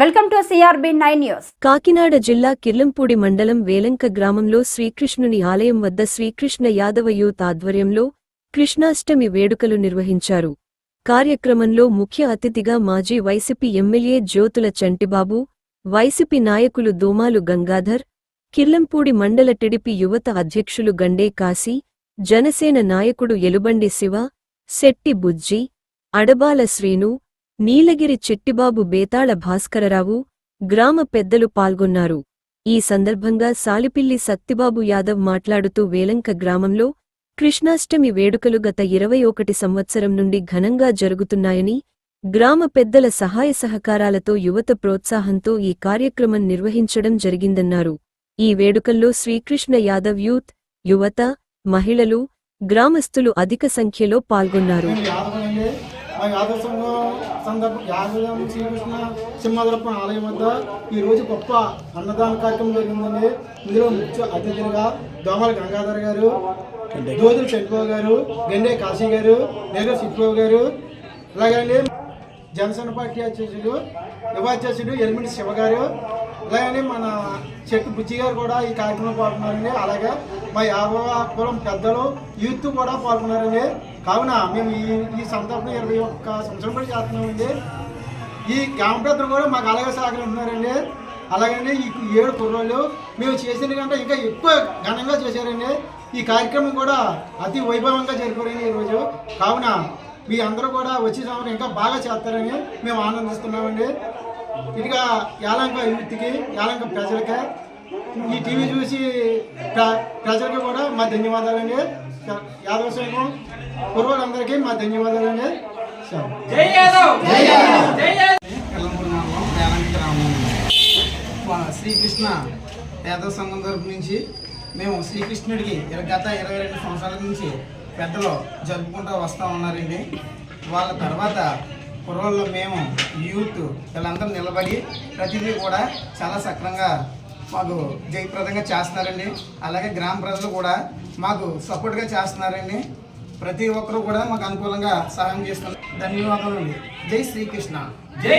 Welcome to CRB nine news. Kakinada జిల్లా కిర్లంపూడి మండలం వేలంక గ్రామంలో శ్రీకృష్ణుని ఆలయం వద్ద శ్రీకృష్ణ యాదవ యూత్ ఆధ్వర్యంలో కృష్ణాష్టమి వేడుకలు నిర్వహించారు. కార్యక్రమంలో ముఖ్య అతిథిగా మాజీ YCP MLA Jyothula Chantibabu YCP నాయకులు దోమాలు గంగాధర్ కిర్లంపూడి మండల టిడిపి యువత అధ్యక్షులు గండే కాశీ జనసేన నాయకుడు ఎలుబండి శివ శెట్టి బుజ్జి అడబాల శ్రీను నీలగిరి చిట్టిబాబు బేతాళ భాస్కరరావు గ్రామ పెద్దలు పాల్గొన్నారు. ఈ సందర్భంగా సాలిపిల్లి సత్తిబాబు యాదవ్ మాట్లాడుతూ వేలంక గ్రామంలో కృష్ణాష్టమి వేడుకలు గత ఇరవై ఒకటి సంవత్సరం నుండి ఘనంగా జరుగుతున్నాయని గ్రామ పెద్దల సహాయ సహకారాలతో యువత ప్రోత్సాహంతో ఈ కార్యక్రమం నిర్వహించడం జరిగిందన్నారు. ఈ వేడుకల్లో శ్రీకృష్ణ యాదవ్ యూత్ యువత మహిళలు గ్రామస్తులు అధిక సంఖ్యలో పాల్గొన్నారు. మా యాదవ సంఘం సందర్భం యాదవం శ్రీకృష్ణ సింహాద్రప్ప ఆలయం వద్ద ఈ రోజు గొప్ప అన్నదాన కార్యక్రమం జరిగిందండి. ఇందులో ముఖ్య అతిథులుగా దోమల గంగాధర్ గారు జ్యోతుల చంద్రబాబు గారు గండే కాశీ గారు నేరు సిద్ధిబాబు గారు అలాగే జనసేన పార్టీ అధ్యక్షులు యువ అధ్యక్షుడు ఎలిమిడి శివ గారు మన చెట్టు బుజ్జి గారు కూడా ఈ కార్యక్రమంలో పాల్గొన్నారండి. అలాగే మా యాభవ కులం పెద్దలు యూత్ కూడా పాల్గొన్నారండి. కావున మేము ఈ ఈ సందర్భం ఇరవై ఒక్క సంవత్సరం కూడా చేస్తున్నామండి. ఈ గ్రామ పెద్దలు కూడా మాకు అలాగే సహకరిస్తున్నారండి. అలాగనే ఈ ఏడు కుర్రోళ్ళు మేము చేసిన కంటే ఇంకా ఎక్కువ ఘనంగా చేశారండి. ఈ కార్యక్రమం కూడా అతి వైభవంగా జరిపారండి ఈరోజు. కావున మీ అందరూ కూడా వచ్చే సంవత్సరం ఇంకా బాగా చేస్తారని మేము ఆనందిస్తున్నామండి. ఇదిగా యాలంక యూత్కి యాలంక ప్రజలకి ఈ టీవీ చూసి ప్ర- ప్రజలకి కూడా మా ధన్యవాదాలండి. యాదవ సంఘం కుర్రోళ్ళందరికీ మా ధన్యవాదాలండి. శ్రీకృష్ణ యాదవ సంఘం తరపు నుంచి మేము శ్రీకృష్ణుడికి గత ఇరవై రెండు సంవత్సరాల నుంచి పెద్దలు జరుపుకుంటూ వస్తూ ఉన్నారండి. వాళ్ళ తర్వాత కుర్రోళ్ళు మేము యూత్ వీళ్ళందరూ నిలబడి ప్రతిదీ కూడా చాలా సక్రంగా మాకు జయప్రదంగా చేస్తున్నారండి. అలాగే గ్రామ ప్రజలు కూడా మాకు సపోర్ట్గా చేస్తున్నారండి. ప్రతి ఒక్కరూ కూడా మాకు అనుకూలంగా సహాయం చేస్తున్నారు. ధన్యవాదాలు జై శ్రీకృష్ణ. జై